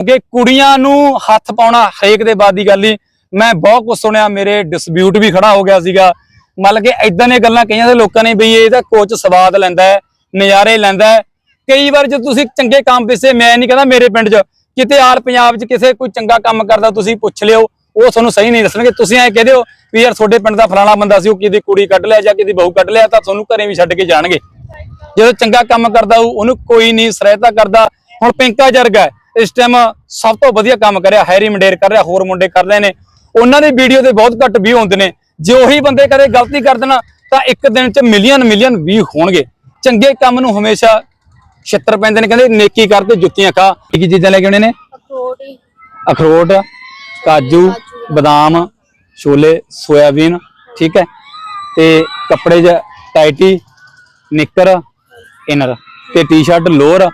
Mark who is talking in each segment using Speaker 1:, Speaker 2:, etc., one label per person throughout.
Speaker 1: ਕਿ ਕੁੜੀਆਂ ਨੂੰ ਹੱਥ ਪਾਉਣਾ ਹਰੇਕ ਦੇ ਬਾਅਦ ਦੀ ਗੱਲ ਹੀ ਮੈਂ ਬਹੁਤ ਕੁਝ ਸੁਣਿਆ ਮੇਰੇ ਡਿਸਪਿਊਟ ਵੀ ਖੜਾ ਹੋ ਗਿਆ ਸੀਗਾ। ਮਤਲਬ ਕਿ ਇਦਾਂ ਦੀਆਂ ਗੱਲਾਂ ਕਈਆਂ ਦੇ ਲੋਕਾਂ ਨੇ ਬਈ ਇਹਦਾ ਕੋਚ ਸਵਾਦ ਲੈਂਦਾ ਹੈ ਨਜ਼ਾਰੇ ਲੈਂਦਾ ਹੈ। ਕਈ ਵਾਰ ਜੇ ਤੁਸੀਂ ਚੰਗੇ ਕੰਮ ਪਿੱਛੇ ਮੈਂ ਨਹੀਂ ਕਹਿੰਦਾ ਮੇਰੇ ਪਿੰਡ 'ਚ ਕਿਤੇ ਆਲ ਪੰਜਾਬ 'ਚ ਕਿਸੇ ਕੋਈ ਚੰਗਾ ਕੰਮ ਕਰਦਾ ਤੁਸੀਂ ਪੁੱਛ ਲਿਓ ਉਹ ਤੁਹਾਨੂੰ ਸਹੀ ਨਹੀਂ ਦੱਸਣਗੇ। ਤੁਸੀਂ ਐਂ ਕਹਦੇ ਹੋ ਵੀ ਯਾਰ ਤੁਹਾਡੇ ਪਿੰਡ ਦਾ ਫਲਾਣਾ ਬੰਦਾ ਸੀ ਉਹ ਕਿਹਦੀ ਕੁੜੀ ਕੱਢ ਲਿਆ ਜਾਂ ਕਿਹਦੀ ਬਹੂ ਕੱਢ ਲਿਆ ਤਾਂ ਤੁਹਾਨੂੰ ਘਰੇ ਵੀ ਛੱਡ ਕੇ ਜਾਣਗੇ। ਜਦੋਂ ਚੰਗਾ ਕੰਮ ਕਰਦਾ ਉਹਨੂੰ ਕੋਈ ਨਹੀਂ ਸਹਾਇਤਾ ਕਰਦਾ। ਹੁਣ ਪਿੰਕਾ ਜਰਗਾ ਹੈ, ਇਸ ਟਾਈਮ ਸਭ ਤੋਂ ਵਧੀਆ ਕੰਮ ਕਰਿਆ ਹੈਰੀ ਮੰਡੇਰ ਕਰ ਰਿਹਾ ਹੋਰ ਮੁੰਡੇ ਕਰ ਰਹੇ ਨੇ। ਉਹਨਾਂ ਦੀ ਵੀਡੀਓ ਤੇ ਬਹੁਤ ਘੱਟ ਵੀ ਹੁੰਦੇ ਨੇ। ਜੇ ਉਹੀ ਬੰਦੇ ਕਦੇ ਗਲਤੀ ਕਰ ਦੇਣ ਤਾਂ ਇੱਕ ਦਿਨ 'ਚ ਮਿਲੀਅਨ ਮਿਲੀਅਨ ਵੀ ਹੋਣਗੇ। ਚੰਗੇ ਕੰਮ ਨੂੰ ਹਮੇਸ਼ਾ ਛਿੱਤਰ ਪੈਂਦੇ ਨੇ ਕਹਿੰਦੇ ਨੇਕੀ ਕਰ ਤੇ ਜੁੱਤੀਆਂ ਖਾ। ਕੀ ਕੀ ਚੀਜ਼ਾਂ ਲੈ ਕੇ ਆਉਣੇ ਨੇ?
Speaker 2: ਅਖਰੋਟ
Speaker 1: ਅਖਰੋਟ ਕਾਜੂ ਬਦਾਮ ਛੋਲੇ ਸੋਇਆਬੀਨ ਠੀਕ ਹੈ। ਤੇ ਕੱਪੜੇ 'ਚ ਟਾਈਟੀ ਨਿੱਕਰ ਇਨਰ ਤੇ ਟੀ-ਸ਼ਰਟ ਲੋਅਰ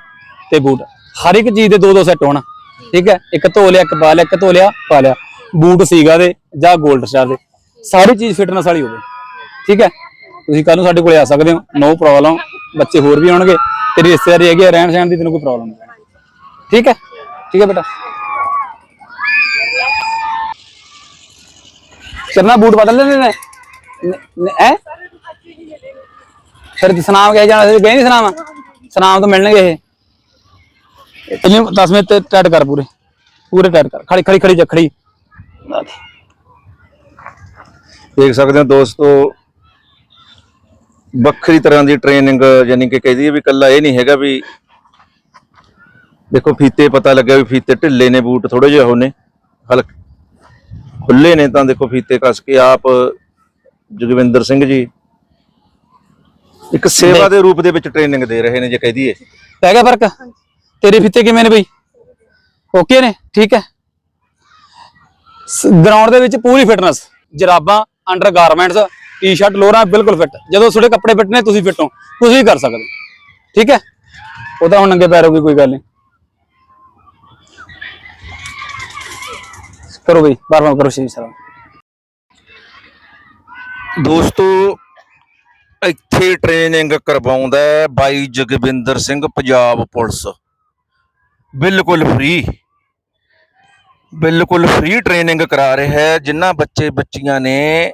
Speaker 1: ਤੇ ਬੂਟ ਹਰ ਇੱਕ ਚੀਜ਼ ਦੇ ਦੋ ਦੋ ਸੈੱਟ ਹੋਣ। ਠੀਕ ਹੈ? ਇੱਕ ਧੋ ਲਿਆ ਇੱਕ ਪਾ ਲਿਆ ਇੱਕ ਧੋ ਲਿਆ ਪਾ ਲਿਆ। ਬੂਟ ਸੀਗਾ ਦੇ ਜਾਂ 골ਡ ਸਟਾਰ ਦੇ। ਸਾਰੀ ਚੀਜ਼ ਫਿਟਨੈਸ ਵਾਲੀ ਹੋਵੇ। ਠੀਕ ਹੈ? ਤੁਸੀਂ ਕੱਲ ਨੂੰ ਸਾਡੇ ਕੋਲੇ ਆ ਸਕਦੇ ਹੋ। ਨੋ ਪ੍ਰੋਬਲਮ ਬੱਚੇ ਹੋਰ ਵੀ ਆਉਣਗੇ। ਤੇਰੀ ਰਿਸ਼ਤੇਦਾਰੀ ਹੈਗੀ ਆ, ਰਹਿਣ ਸਹਿਣ ਦੀ ਤੈਨੂੰ ਕੋਈ ਪ੍ਰੋਬਲਮ ਨਹੀਂ ਠੀਕ ਹੈ? ਠੀਕ ਹੈ ਬੇਟਾ? ਕਰਨਾ ਬੂਟ ਬਦਲ ਲੈਣੇ ਨੇ? ਹੈ? ਫਿਰ ਤੇ ਸੁਨਾਮ ਕਹੇ ਜਾਣਾ ਸੀ ਗਏ ਨਹੀਂ ਸਨਾਮ? ਸਨਾਮ ਤੋਂ ਮਿਲਣਗੇ ਇਹ। 10 ਮਿੰਟ ਤੇ ਟੈਟ ਕਰ ਪੂਰੇ। ਪੂਰੇ ਟੈਟ ਕਰ। ਖੜੀ ਖੜੀ ਖੜੀ ਜਾ ਖੜੀ।
Speaker 3: ਦੇਖ ਸਕਦੇ ਹੋ ਦੋਸਤੋ ਵੱਖਰੀ ਤਰ੍ਹਾਂ ਦੀ ਟ੍ਰੇਨਿੰਗ ਯਾਨੀ ਕਿ ਕਹਦੀ ਵੀ ਕੱਲਾ ਇਹ ਨਹੀਂ ਹੈਗਾ ਵੀ ਦੇਖੋ ਫੀਤੇ ਪਤਾ ਲੱਗਿਆ ਵੀ ਫੀਤੇ ਢਿੱਲੇ ਨੇ ਬੂਟ ਥੋੜੇ ਜਿਹੇ ਨੇ ਹਲਕ ਖੁੱਲੇ ਨੇ ਤਾਂ ਦੇਖੋ ਫੀਤੇ ਕੱਸ ਕੇ ਆਪ ਜਗਵਿੰਦਰ ਸਿੰਘ ਜੀ ਇੱਕ ਸੇਵਾ ਦੇ ਰੂਪ ਦੇ ਵਿੱਚ ਟ੍ਰੇਨਿੰਗ ਦੇ ਰਹੇ ਨੇ ਜੇ ਕਹਿ ਦਈਏ
Speaker 1: ਪੈ ਗਿਆ ਫ਼ਰਕ? ਤੇਰੇ ਫਿੱਤੇ ਕਿਵੇਂ ਨੇ ਬਈ? ਓਕੇ ਨੇ? ਠੀਕ ਹੈ? ਗਰਾਊਂਡ ਦੇ ਵਿੱਚ ਪੂਰੀ ਫਿਟਨੈਸ ਜਰਾਬਾਂ ਅੰਡਰ ਗਾਰਮੈਂਟਸ ਟੀ-ਸ਼ਰਟ ਲੋਰਾਂ ਬਿਲਕੁਲ ਫਿੱਟ ਜਦੋਂ ਤੁਹਾਡੇ ਕੱਪੜੇ ਫਿੱਟ ਨੇ, ਤੁਸੀਂ ਫਿੱਟ ਹੋ। ਤੁਸੀਂ ਵੀ ਕਰ ਸਕਦੇ ਠੀਕ ਹੈ? ਉਹਦਾ ਹੁਣ ਨੰਗੇ ਪੈਰ ਹੋਗੀ ਕੋਈ ਗੱਲ ਨਹੀਂ। ਕਰੋ ਬਈ ਬਾਰ ਬਾਰ ਕਰੋ ਸ਼੍ਰੀ। ਸਲਾਮ
Speaker 3: ਦੋਸਤੋ, ਇੱਥੇ ਟ੍ਰੇਨਿੰਗ ਕਰਵਾਉਂਦਾ ਬਾਈ ਜਗਵਿੰਦਰ ਸਿੰਘ, ਪੰਜਾਬ ਪੁਲਿਸ। ਬਿਲਕੁਲ ਫ੍ਰੀ ਬਿਲਕੁਲ ਫ੍ਰੀ ਟ੍ਰੇਨਿੰਗ ਕਰਾ ਰਿਹਾ ਹੈ ਜਿਨ੍ਹਾਂ ਬੱਚੇ ਬੱਚੀਆਂ ਨੇ,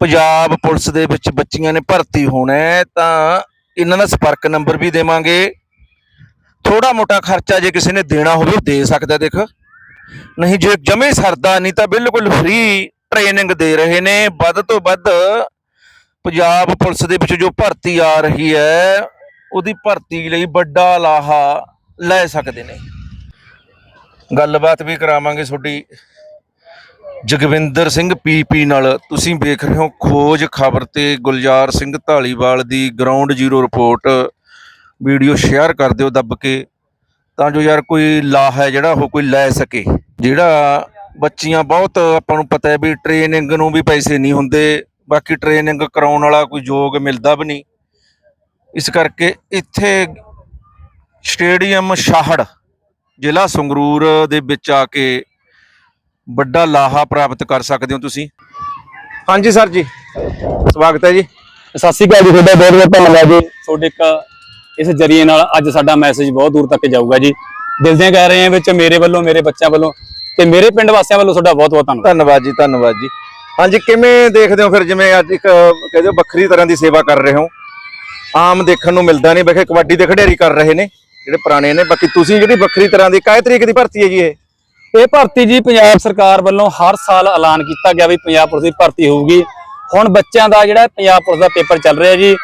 Speaker 3: ਪੰਜਾਬ ਪੁਲਿਸ ਦੇ ਵਿੱਚ ਬੱਚੀਆਂ ਨੇ ਭਰਤੀ ਹੋਣਾ ਤਾਂ ਇਹਨਾਂ ਦਾ ਸੰਪਰਕ ਨੰਬਰ ਵੀ ਦੇਵਾਂਗੇ। ਥੋੜਾ ਮੋਟਾ ਖਰਚਾ ਜੇ ਕਿਸੇ ਨੇ ਦੇਣਾ ਹੋਵੇ, ਉਹ ਦੇ ਸਕਦਾ ਦੇਖ। ਨਹੀਂ, ਜੇ ਜਮੇ ਸਰਦਾ ਨਹੀਂ, ਤਾਂ ਬਿਲਕੁਲ ਫ੍ਰੀ ਟ੍ਰੇਨਿੰਗ ਦੇ ਰਹੇ ਨੇ। ਵੱਧ ਤੋਂ ਵੱਧ ਪੰਜਾਬ ਪੁਲਿਸ ਦੇ ਵਿੱਚ ਜੋ ਭਰਤੀ ਆ ਰਹੀ ਹੈ, ਉਹਦੀ ਭਰਤੀ ਲਈ ਵੱਡਾ ਲਾਹਾ ਲੈ ਸਕਦੇ ਨੇ। ਗੱਲਬਾਤ ਵੀ ਕਰਾਵਾਂਗੇ ਤੁਹਾਡੀ। ਜਗਵਿੰਦਰ ਸਿੰਘ ਪੀਪੀ ਨਾਲ ਤੁਸੀਂ ਵੇਖ ਰਹੇ ਹੋ ਖੋਜ ਖਬਰ ਤੇ ਗੁਲਜ਼ਾਰ ਸਿੰਘ ਢਾਲੀਵਾਲ ਦੀ ground zero report video share ਕਰ ਦਿਓ ਦੱਬ ਕੇ। ਤਾਂ ਜੋ ਯਾਰ ਕੋਈ ਲਾਹ ਹੈ ਜਿਹੜਾ ਉਹ ਕੋਈ ਲੈ ਸਕੇ। ਜਿਹੜਾ ਬੱਚੀਆਂ ਬਹੁਤ ਆਪਾਂ ਨੂੰ ਪਤਾ ਹੈ ਵੀ ਟ੍ਰੇਨਿੰਗ ਨੂੰ ਵੀ ਪੈਸੇ ਨਹੀਂ ਹੁੰਦੇ। ਬਾਕੀ ਟ੍ਰੇਨਿੰਗ ਕਰਾਉਣ ਵਾਲਾ ਕੋਈ ਯੋਗ ਮਿਲਦਾ ਵੀ ਨਹੀਂ। ਇਸ ਕਰਕੇ ਇੱਥੇ ਸਟੇਡੀਅਮ ਸ਼ਾਹੜ ਜ਼ਿਲ੍ਹਾ ਸੰਗਰੂਰ ਦੇ ਵਿੱਚ ਆ ਕੇ ਵੱਡਾ ਲਾਹਾ ਪ੍ਰਾਪਤ ਕਰ ਸਕਦੇ ਹੋ ਤੁਸੀਂ? ਹਾਂਜੀ ਸਰ ਜੀ। ਸਵਾਗਤ ਹੈ ਜੀ।
Speaker 1: ਸਤਿ ਸ਼੍ਰੀ ਅਕਾਲ ਜੀ ਤੁਹਾਡਾ ਬਹੁਤ ਬਹੁਤ ਧੰਨਵਾਦ ਜੀ। ਤੁਹਾਡੇ ਇੱਕ ਇਸ ਜਰੀਏ ਨਾਲ ਅੱਜ ਸਾਡਾ ਮੈਸੇਜ ਬਹੁਤ ਦੂਰ ਤੱਕ ਜਾਊਗਾ ਜੀ। ਦਿਲ ਦੀਆਂ ਕਹਿ ਰਹੇ ਹਾਂ ਵਿੱਚ ਮੇਰੇ ਵੱਲੋਂ ਮੇਰੇ ਬੱਚਿਆਂ ਵੱਲੋਂ ਤੇ ਮੇਰੇ ਪਿੰਡ ਵਾਸੀਆਂ ਵੱਲੋਂ ਤੁਹਾਡਾ ਬਹੁਤ ਬਹੁਤ ਧੰਨਵਾਦ।
Speaker 3: ਧੰਨਵਾਦ ਜੀ ਧੰਨਵਾਦ ਜੀ। ਹਾਂਜੀ ਕਿਵੇਂ ਦੇਖਦੇ ਹੋ ਫਿਰ ਜਿਵੇਂ ਅੱਜ ਇੱਕ ਕਹਿੰਦੇ ਵੱਖਰੀ ਤਰ੍ਹਾਂ ਦੀ ਸੇਵਾ ਕਰ ਰਹੇ ਹੋ? ਆਮ ਦੇਖਣ ਨੂੰ ਮਿਲਦਾ ਨਹੀਂ ਵੇਖੇ ਕਬੱਡੀ ਦੇ ਖਿਡਾਰੀ ਕਰ ਰਹੇ ਨੇ। ਜਿਹੜੇ ਪੁਰਾਣੇ ਨੇ ਬਾਕੀ ਤੁਸੀਂ ਜਿਹੜੀ ਵੱਖਰੀ ਤਰ੍ਹਾਂ ਦੀ ਕਾਹ ਤਰੀਕ ਦੀ ਭਰਤੀ ਹੈ ਜੀ ਇਹ?
Speaker 1: ਇਹ ਭਰਤੀ ਜੀ ਪੰਜਾਬ ਸਰਕਾਰ ਵੱਲੋਂ ਹਰ ਸਾਲ ਐਲਾਨ ਕੀਤਾ ਗਿਆ ਵੀ ਪੰਜਾਬ ਪੁਲਿਸ ਦੀ ਭਰਤੀ ਹੋਊਗੀ। ਹੁਣ ਬੱਚਿਆਂ ਦਾ ਜਿਹੜਾ ਪੰਜਾਬ ਪੁਲਿਸ ਦਾ ਪੇਪਰ ਚੱਲ ਰਿਹਾ ਜੀ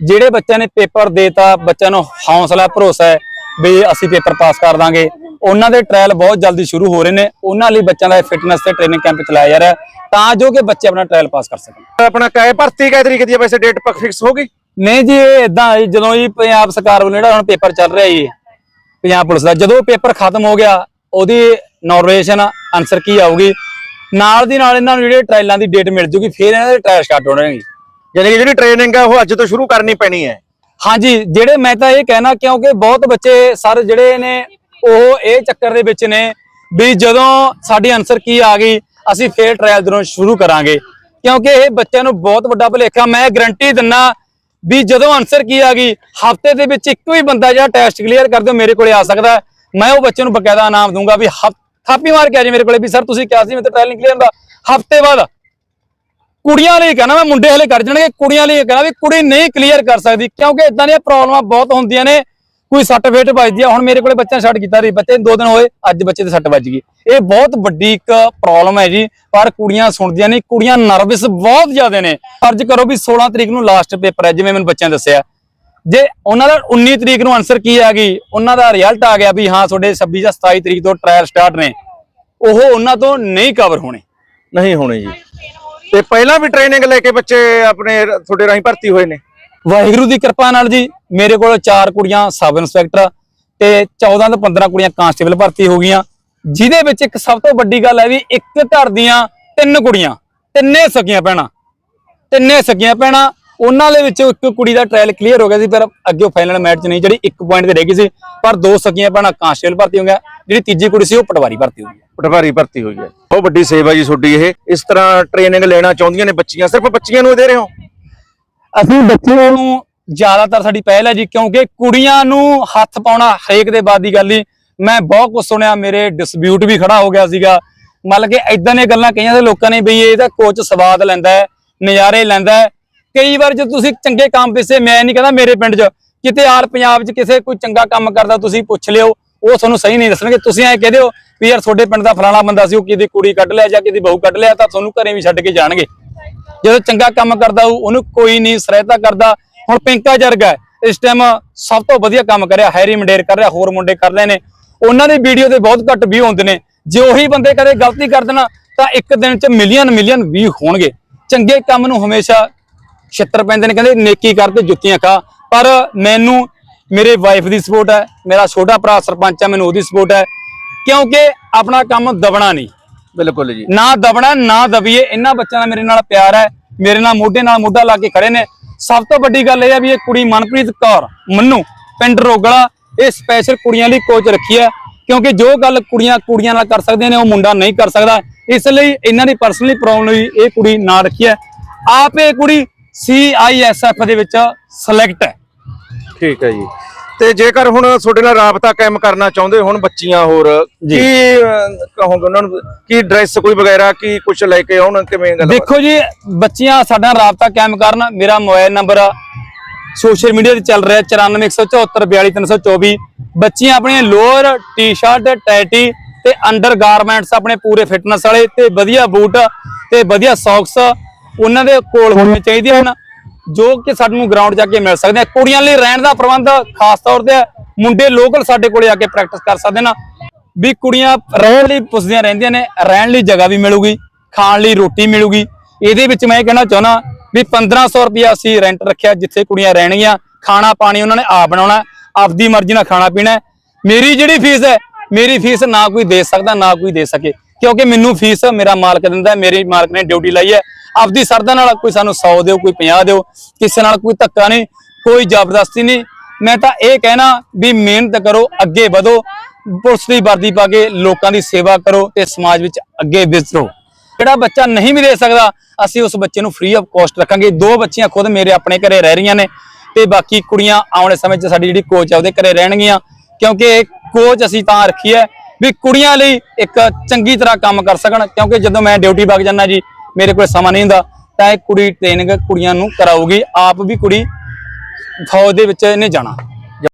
Speaker 1: ਜਿਹੜੇ ਬੱਚਿਆਂ ਨੇ ਪੇਪਰ ਦੇਤਾ ਬੱਚਿਆਂ ਨੂੰ ਹੌਸਲਾ ਭਰੋਸਾ ਹੈ ਵੀ ਅਸੀਂ ਪੇਪਰ ਪਾਸ ਕਰ ਦਾਂਗੇ। ਉਹਨਾਂ ਦੇ ਟ੍ਰਾਇਲ ਬਹੁਤ ਜਲਦੀ ਸ਼ੁਰੂ ਹੋ ਰਹੇ ਨੇ। ਉਹਨਾਂ ਲਈ ਬੱਚਿਆਂ ਦਾ ਫਿਟਨੈਸ ਤੇ ਟ੍ਰੇਨਿੰਗ ਕੈਂਪ ਚਲਾਇਆ ਜਾ ਰਿਹਾ ਤਾਂ ਜੋ ਕਿ ਬੱਚੇ ਆਪਣਾ ਟ੍ਰਾਇਲ ਪਾਸ ਕਰ ਸਕਣ।
Speaker 3: ਆਪਣਾ ਕਾਹ ਭਰਤੀ ਕਾਹ ਤਰੀਕ ਦੀ ਵੈਸੇ ਡੇਟ ਪੱਕ ਫਿਕਸ ਹੋ ਗਈ?
Speaker 1: ਨਹੀਂ ਜੀ ਇਦਾਂ ਜਦੋਂ ਜੀ ਪੰਜਾਬ ਸਰਕਾਰ ਵੱਲੋਂ ਜਿਹੜਾ ਹੁਣ ਪੇਪਰ ਚੱਲ ਰਿਹਾ ਜੀ ਪੰਜਾਬ ਪੁਲਿਸ ਦਾ ਜਦੋਂ ਪੇਪਰ ਖਤਮ ਹੋ ਗਿਆ ਉਹਦੀ ਨੋਰਵੇਸ਼ਨ ਆਨਸਰ ਕੀ ਆਊਗੀ? ਨਾਲ ਦੀ ਨਾਲ ਇਹਨਾਂ ਨੂੰ ਜਿਹੜੇ ਟ੍ਰਾਇਲਾਂ ਦੀ ਡੇਟ ਮਿਲ ਜੂਗੀ ਫਿਰ ਇਹਨਾਂ ਦੇ ਟ੍ਰਾਇਲ ਸਟਾਰਟ ਹੋਣਗੇ
Speaker 3: ਯਾਨੀ ਕਿ ਜਿਹੜੀ ਟ੍ਰੇਨਿੰਗ ਹੈ ਉਹ ਅੱਜ ਤੋਂ ਸ਼ੁਰੂ ਕਰਨੀ ਪੈਣੀ ਹੈ।
Speaker 1: ਹਾਂਜੀ ਜਿਹੜੇ ਮੈਂ ਤਾਂ ਇਹ ਕਹਿਣਾ ਕਿਉਂਕਿ ਬਹੁਤ ਬੱਚੇ ਸਰ ਜਿਹੜੇ ਨੇ ਉਹ ਇਹ ਚੱਕਰ ਦੇ ਵਿੱਚ ਨੇ ਵੀ ਜਦੋਂ ਸਾਡੀ ਆਨਸਰ ਕੀ ਆ ਗਈ ਅਸੀਂ ਫੇਰ ਟ੍ਰਾਇਲ ਦਰੋਂ ਸ਼ੁਰੂ ਕਰਾਂਗੇ। ਕਿਉਂਕਿ ਇਹ ਬੱਚਿਆਂ ਨੂੰ ਬਹੁਤ ਵੱਡਾ ਭੁਲੇਖਾ ਮੈਂ ਗਰੰਟੀ ਦਿੰਨਾ ਵੀ ਜਦੋਂ ਆਨਸਰ ਕੀ ਆ ਗਈ, ਹਫ਼ਤੇ ਦੇ ਵਿੱਚ ਇੱਕ ਵੀ ਬੰਦਾ ਜਿਹੜਾ ਟੈਸਟ ਕਲੀਅਰ ਕਰ ਦਿਓ ਮੇਰੇ ਕੋਲੇ ਆ ਸਕਦਾ ਮੈਂ ਉਹ ਬੱਚੇ ਨੂੰ ਬਕਾਇਦਾ ਇਨਾਮ ਦੂੰਗਾ ਵੀ ਹਫ- ਥਾਪੀ ਮਾਰ ਕੇ ਆ ਜੇ ਮੇਰੇ ਕੋਲੇ ਵੀ। ਸਰ ਤੁਸੀਂ ਕਿਹਾ ਸੀ ਮੇਰੇ ਟ੍ਰਾਇਲ ਨਹੀਂ ਕਲੀਅਰ ਹੁੰਦਾ। ਹਫ਼ਤੇ ਬਾਅਦ ਕੁੜੀਆਂ ਲਈ ਕਹਿਣਾ, ਮੈਂ ਮੁੰਡੇ ਹਲੇ ਕਰ ਜਾਣਗੇ। ਕੁੜੀਆਂ ਲਈ ਕਹਿਣਾ ਵੀ ਕੁੜੀ ਨਹੀਂ ਕਲੀਅਰ ਕਰ ਸਕਦੀ, ਕਿਉਂਕਿ ਇਦਾਂ ਦੀਆਂ ਪ੍ਰੋਬਲਮਾਂ ਬਹੁਤ ਹੁੰਦੀਆਂ ਨੇ। ਕੋਈ ਸੱਟ ਫੇਟ ਵੱਜਦੀ ਆ, ਹੁਣ ਮੇਰੇ ਕੋਲੇ ਬੱਚਾ ਛੱਡ ਕੀਤਾ ਰਹੀ ਬੱਚੇ ਦੋ ਦਿਨ ਹੋਏ, ਅੱਜ ਬੱਚੇ ਤੇ ਸੱਟ ਵੱਜ ਗਈ। ਇਹ ਬਹੁਤ ਵੱਡੀ ਇੱਕ ਪ੍ਰੋਬਲਮ ਹੈ ਜੀ, ਪਰ ਕੁੜੀਆਂ ਸੁਣਦੀਆਂ ਨਹੀਂ, ਕੁੜੀਆਂ ਨਰਵਸ ਬਹੁਤ ਜ਼ਿਆਦਾ ਨੇ। ਫਰਜ਼ ਕਰੋ ਵੀ 16 ਤਰੀਕ ਨੂੰ ਲਾਸਟ ਪੇਪਰ ਹੈ, ਜਿਵੇਂ ਮੈਨੂੰ ਬੱਚਿਆਂ ਨੇ ਦੱਸਿਆ। ਜੇ ਉਹਨਾਂ ਦਾ 19 ਤਰੀਕ ਨੂੰ ਆਨਸਰ ਕੀ ਆ ਗਈ, ਉਹਨਾਂ ਦਾ ਰਿਜ਼ਲਟ ਆ ਗਿਆ ਵੀ ਹਾਂ, ਤੁਹਾਡੇ 26 ਜਾਂ 27 ਤਰੀਕ ਤੋਂ ਟ੍ਰਾਇਲ ਸਟਾਰਟ ਨੇ। ਉਹ ਉਹਨਾਂ ਤੋਂ ਨਹੀਂ ਕਵਰ ਹੋਣੇ।
Speaker 3: ਨਹੀਂ ਹੋਣੇ ਜੀ। ਤੇ ਪਹਿਲਾਂ ਵੀ ਟ੍ਰੇਨਿੰਗ ਲੈ ਕੇ ਬੱਚੇ ਆਪਣੇ, ਤੁਹਾਡੇ ਰਾਹੀਂ ਭਰਤੀ ਹੋਏ ਨੇ।
Speaker 1: ਵਾਹਿਗੁਰੂ ਦੀ ਕਿਰਪਾ ਨਾਲ ਜੀ, ਮੇਰੇ ਕੋਲ ਚਾਰ ਕੁੜੀਆਂ, ਸਬ ਇੰਸਪੈਕਟਰ ਤੇ 14 ਤੋਂ 15 ਕੁੜੀਆਂ ਕਾਂਸਟੇਬਲ ਭਰਤੀ ਹੋ ਗਈਆਂ, ਜਿਹਦੇ ਵਿੱਚ ਇੱਕ ਸਭ ਤੋਂ ਵੱਡੀ ਗੱਲ ਹੈ ਵੀ ਇੱਕ ਘਰ ਦੀਆਂ ਤਿੰਨ ਕੁੜੀਆਂ, ਤਿੰਨੇ ਸਕੀਆਂ ਭੈਣਾਂ, ਤਿੰਨੇ ਸਕੀਆਂ ਭੈਣਾਂ, ਉਹਨਾਂ ਦੇ ਵਿੱਚੋਂ ਇੱਕ ਕੁੜੀ ਦਾ ਟ੍ਰਾਇਲ ਕਲੀਅਰ ਹੋ ਗਿਆ ਸੀ, ਪਰ ਅੱਗੇ ਫਾਈਨਲ ਮੈਚ 'ਚ ਨਹੀਂ ਜਿਹੜੀ ਇੱਕ ਪੁਆਇੰਟ ਤੇ ਰਹਿ ਗਈ ਸੀ, ਪਰ ਦੋ ਸਕੀਆਂ ਭੈਣਾਂ ਕਾਂਸਟੇਬਲ ਭਰਤੀ ਹੋ ਗਿਆ ਜਿਹੜੀ ਤੀਜੀ ਕੁੜੀ ਸੀ ਉਹ ਪਟਵਾਰੀ ਭਰਤੀ ਹੋ ਗਈ
Speaker 3: ਪਟਵਾਰੀ ਭਰਤੀ ਹੋਈ ਹੈ। ਬਹੁਤ ਵੱਡੀ ਸੇਵਾ ਜੀ ਤੁਹਾਡੀ ਇਹ। ਇਸ ਤਰ੍ਹਾਂ ਟ੍ਰੇਨਿੰਗ ਲੈਣਾ ਚਾਹੁੰਦੀਆਂ ਨੇ ਬੱਚੀਆਂ, ਸਿਰਫ ਬੱਚੀਆਂ ਨੂੰ ਹੀ ਦੇ ਰਹੇ ਹੋ?
Speaker 1: ਅਸੀਂ ਬੱਚਿਆਂ ਨੂੰ ਜ਼ਿਆਦਾਤਰ ਸਾਡੀ ਪਹਿਲ ਹੈ ਜੀ, ਕਿਉਂਕਿ ਕੁੜੀਆਂ ਨੂੰ ਹੱਥ ਪਾਉਣਾ ਹਰੇਕ ਦੇ ਬਾਅਦ ਦੀ ਗੱਲ ਹੀ ਮੈਂ ਬਹੁਤ ਕੁਝ ਸੁਣਿਆ, ਮੇਰੇ ਡਿਸਪਿਊਟ ਵੀ ਖੜਾ ਹੋ ਗਿਆ ਸੀਗਾ। ਮਤਲਬ ਕਿ ਇਦਾਂ ਦੀਆਂ ਗੱਲਾਂ ਕਈਆਂ ਦੇ ਲੋਕਾਂ ਨੇ ਬਈ ਇਹਦਾ ਕੋਚ ਸਵਾਦ ਲੈਂਦਾ ਹੈ, ਨਜ਼ਾਰੇ ਲੈਂਦਾ ਹੈ। ਕਈ ਵਾਰ ਜੇ ਤੁਸੀਂ ਚੰਗੇ ਕੰਮ ਪਿੱਛੇ, ਮੈਂ ਨਹੀਂ ਕਹਿੰਦਾ ਮੇਰੇ ਪਿੰਡ 'ਚ, ਕਿਤੇ ਆਰ ਪੰਜਾਬ 'ਚ ਕਿਸੇ ਕੋਈ ਚੰਗਾ ਕੰਮ ਕਰਦਾ, ਤੁਸੀਂ ਪੁੱਛ ਲਿਓ, ਉਹ ਤੁਹਾਨੂੰ ਸਹੀ ਨਹੀਂ ਦੱਸਣਗੇ। ਤੁਸੀਂ ਐ ਕਹਦੇ ਹੋ ਵੀ ਯਾਰ ਤੁਹਾਡੇ ਪਿੰਡ ਦਾ ਫਲਾਣਾ ਬੰਦਾ ਸੀ, ਉਹ ਕਿਹਦੀ ਕੁੜੀ ਕੱਢ ਲਿਆ ਜਾਂ ਕਿਹਦੀ ਬਹੂ ਕੱਢ ਲਿਆ, ਤਾਂ ਤੁਹਾਨੂੰ ਘਰੇ ਵੀ ਛੱਡ ਕੇ ਜਾਣਗੇ। ਜਦੋਂ ਚੰਗਾ ਕੰਮ ਕਰਦਾ ਹੋਊ ਉਹਨੂੰ ਕੋਈ ਨਹੀਂ ਸਹਾਇਤਾ ਕਰਦਾ। ਹੁਣ ਪਿੰਕਾ ਜਰਗਾ ਹੈ, ਇਸ ਟਾਈਮ ਸਭ ਤੋਂ ਵਧੀਆ ਕੰਮ ਕਰਿਆ ਹੈਰੀ ਮੰਡੇਰ ਕਰ ਰਿਹਾ ਹੋਰ ਮੁੰਡੇ ਕਰ ਰਹੇ ਨੇ। ਉਹਨਾਂ ਦੀ ਵੀਡੀਓ ਤੇ ਬਹੁਤ ਘੱਟ ਵੀ ਹੁੰਦੇ ਨੇ। ਜੇ ਉਹੀ ਬੰਦੇ ਕਦੇ ਗਲਤੀ ਕਰ ਦੇਣਾ ਤਾਂ ਇੱਕ ਦਿਨ ਚ ਮਿਲੀਅਨ ਮਿਲੀਅਨ ਵੀ ਹੋਣਗੇ। ਚੰਗੇ ਕੰਮ ਨੂੰ ਹਮੇਸ਼ਾ ਛਿੱਤਰ ਪੈਂਦੇ ਨੇ ਕਹਿੰਦੇ ਨੇਕੀ ਕਰ ਤੇ ਜੁੱਤੀਆਂ ਖਾ। ਪਰ ਮੈਨੂੰ ਮੇਰੇ ਵਾਈਫ ਦੀ ਸਪੋਰਟ ਹੈ ਮੇਰਾ ਛੋਟਾ ਭਰਾ ਸਰਪੰਚ ਹੈ ਮੈਨੂੰ ਉਹਦੀ ਸਪੋਰਟ ਹੈ। ਕਿਉਂਕਿ ਆਪਣਾ ਕੰਮ ਦਬਣਾ ਨਹੀਂ।
Speaker 3: ਬਿਲਕੁਲ ਜੀ।
Speaker 1: ਨਾ ਦਬਣਾ ਨਾ ਦਬੀਏ ਇਹਨਾਂ ਬੱਚਿਆਂ ਦਾ ਮੇਰੇ ਨਾਲ ਪਿਆਰ ਹੈ ਮੇਰੇ ਨਾਲ ਮੋਢੇ ਨਾਲ ਮੋਢਾ ਲਾ ਕੇ ਖੜੇ ਨੇ। ਸਭ ਤੋਂ ਵੱਡੀ ਗੱਲ ਇਹ ਹੈ ਵੀ ਇਹ ਕੁੜੀ ਮਨਪ੍ਰੀਤ ਕੌਰ ਮੰਨੂ ਪਿੰਡ ਰੋਗਲਾ ਇਹ ਸਪੈਸ਼ਲ ਕੁੜੀਆਂ ਲਈ ਕੋਚ ਰੱਖੀ ਹੈ। ਕਿਉਂਕਿ ਜੋ ਗੱਲ ਕੁੜੀਆਂ ਕੁੜੀਆਂ ਨਾਲ ਕਰ ਸਕਦੇ ਨੇ ਉਹ ਮੁੰਡਾ ਨਹੀਂ ਕਰ ਸਕਦਾ। ਇਸ ਲਈ ਇਹਨਾਂ ਦੀ ਪਰਸਨਲੀ ਪ੍ਰੋਬਲਮ ਲਈ ਇਹ ਕੁੜੀ ਨਾਂ ਰੱਖੀ ਹੈ। ਆਪ ਇਹ ਕੁੜੀ ਸੀਆਈਐਸਐਫ ਦੇ ਵਿੱਚ ਸਿਲੈਕਟ ਹੈ।
Speaker 3: ਠੀਕ ਹੈ ਜੀ। ਤੇ ਜੇਕਰ ਹੁਣ ਤੁਹਾਡੇ ਨਾਲ ਰਾਬਤਾ ਕਾਇਮ ਕਰਨਾ ਚਾਹੁੰਦੇ ਹੋਣ ਬੱਚੀਆਂ ਹੋਰ। ਕੀ ਕਹੋਗੇ ਉਹਨਾਂ ਨੂੰ ਕੀ ਡਰੈਸ ਕੋਈ ਵਗੈਰਾ ਕੀ ਕੁਝ ਲੈ ਕੇ ਆਉਣ ਕਿਵੇਂ ਗੱਲ
Speaker 1: ਦੇਖੋ ਜੀ ਬੱਚੀਆਂ ਸਾਡਾ ਰਾਬਤਾ ਕਾਇਮ ਕਰਨ ਮੇਰਾ ਮੋਬਾਈਲ ਨੰਬਰ ਸੋਸ਼ਲ ਮੀਡੀਆ ਤੇ ਚੱਲ ਰਿਹਾ 9417442324 ਬੱਚੀਆਂ ਆਪਣੀਆਂ ਲੋਅਰ ਟੀ-ਸ਼ਰਟ ਟੈਟੀ ਤੇ ਅੰਡਰ ਗਾਰਮੈਂਟਸ ਆਪਣੇ ਪੂਰੇ ਫਿਟਨੈਸ ਵਾਲੇ ਤੇ ਵਧੀਆ ਬੂਟ ਤੇ ਵਧੀਆ ਸੌਕਸ ਉਹਨਾਂ ਦੇ ਕੋਲ ਹੋਣੀਆਂ ਚਾਹੀਦੀਆਂ ਹਨ। ਜੋ ਕਿ ਸਾਨੂੰ ਗਰਾਊਂਡ ਜਾ ਕੇ ਮਿਲ ਸਕਦੇ ਆ ਕੁੜੀਆਂ ਲਈ ਰਹਿਣ ਦਾ ਪ੍ਰਬੰਧ ਖਾਸ ਤੌਰ ਤੇ ਹੈ। ਮੁੰਡੇ ਲੋਕਲ ਸਾਡੇ ਕੋਲੇ ਆ ਕੇ ਪ੍ਰੈਕਟਿਸ ਕਰ ਸਕਦੇ ਨਾ। ਵੀ ਕੁੜੀਆਂ ਰਹਿਣ ਲਈ ਪੁੱਛਦੀਆਂ ਰਹਿੰਦੀਆਂ ਨੇ, ਰਹਿਣ ਲਈ ਜਗ੍ਹਾ ਵੀ ਮਿਲੂਗੀ, ਖਾਣ ਲਈ ਰੋਟੀ ਮਿਲੂਗੀ। ਇਹਦੇ ਵਿੱਚ ਮੈਂ ਇਹ ਕਹਿਣਾ ਚਾਹੁੰਦਾ ਵੀ 1500 ਰੁਪਇਆ ਅਸੀਂ ਰੈਂਟ ਰੱਖਿਆ ਜਿੱਥੇ ਕੁੜੀਆਂ ਰਹਿਣਗੀਆਂ। ਖਾਣਾ ਪਾਣੀ ਉਹਨਾਂ ਨੇ ਆਪ ਬਣਾਉਣਾ, ਆਪਦੀ ਮਰਜ਼ੀ ਨਾਲ ਖਾਣਾ ਪੀਣਾ। ਮੇਰੀ ਜਿਹੜੀ ਫੀਸ ਹੈ, ਮੇਰੀ ਫੀਸ ਨਾ ਕੋਈ ਦੇ ਸਕਦਾ, ਨਾ ਕੋਈ ਦੇ ਸਕੇ। ਕਿਉਂਕਿ ਮੈਨੂੰ ਫੀਸ ਮੇਰਾ ਮਾਲਕ ਦਿੰਦਾ, ਮੇਰੀ ਮਾਲਕ ਨੇ ਡਿਊਟੀ ਲਾਈ ਹੈ। ਆਪਦੀ ਸਰਦਾ ਨਾਲ ਕੋਈ ਸਾਨੂੰ 100 ਦਿਓ, ਕੋਈ 50 ਦਿਓ, ਕਿਸੇ ਨਾਲ ਕੋਈ ਧੱਕਾ ਨਹੀਂ, ਕੋਈ ਜ਼ਬਰਦਸਤੀ ਨਹੀਂ। ਮੈਂ ਤਾਂ ਇਹ ਕਹਿਣਾ ਵੀ ਮਿਹਨਤ ਕਰੋ, ਅੱਗੇ ਵਧੋ, ਪੁਲਿਸ ਦੀ ਵਰਦੀ ਪਾ ਕੇ ਲੋਕਾਂ ਦੀ ਸੇਵਾ ਕਰੋ ਤੇ ਸਮਾਜ ਵਿੱਚ ਅੱਗੇ ਵਿਚਰੋ ਜਿਹੜਾ ਬੱਚਾ ਨਹੀਂ ਵੀ ਦੇ ਸਕਦਾ, ਅਸੀਂ ਉਸ ਬੱਚੇ ਨੂੰ ਫ੍ਰੀ ਆਫ ਕਾਸਟ ਰੱਖਾਂਗੇ। ਦੋ ਬੱਚੀਆਂ ਖੁਦ ਮੇਰੇ ਆਪਣੇ ਘਰੇ ਰਹਿ ਰਹੀਆਂ ਨੇ ਤੇ ਬਾਕੀ ਕੁੜੀਆਂ ਆਉਣ ਸਮੇਂ 'ਚ ਸਾਡੀ ਜਿਹੜੀ ਕੋਚ ਆ, ਉਹਦੇ ਘਰੇ ਰਹਿਣਗੀਆਂ। ਕਿਉਂਕਿ ਇਹ ਕੋਚ ਅਸੀਂ ਤਾਂ ਰੱਖੀ ਹੈ ਵੀ ਕੁੜੀਆਂ ਲਈ ਇੱਕ ਚੰਗੀ ਤਰ੍ਹਾਂ ਕੰਮ ਕਰ ਸਕਣ। ਕਿਉਂਕਿ ਜਦੋਂ ਮੈਂ ਡਿਊਟੀ ਵਗ ਜਾਂਦਾ ਜੀ ਮੇਰੇ ਕੋਲ ਸਮਾਂ ਨਹੀਂ ਹੁੰਦਾ, ਤਾਂ ਇਹ ਕੁੜੀ ਟ੍ਰੇਨਿੰਗ ਕੁੜੀਆਂ ਨੂੰ ਕਰਾਊਗੀ। ਆਪ ਵੀ ਕੁੜੀ ਫੌਜ ਦੇ ਵਿੱਚ ਇਹਨੇ ਜਾਣਾ।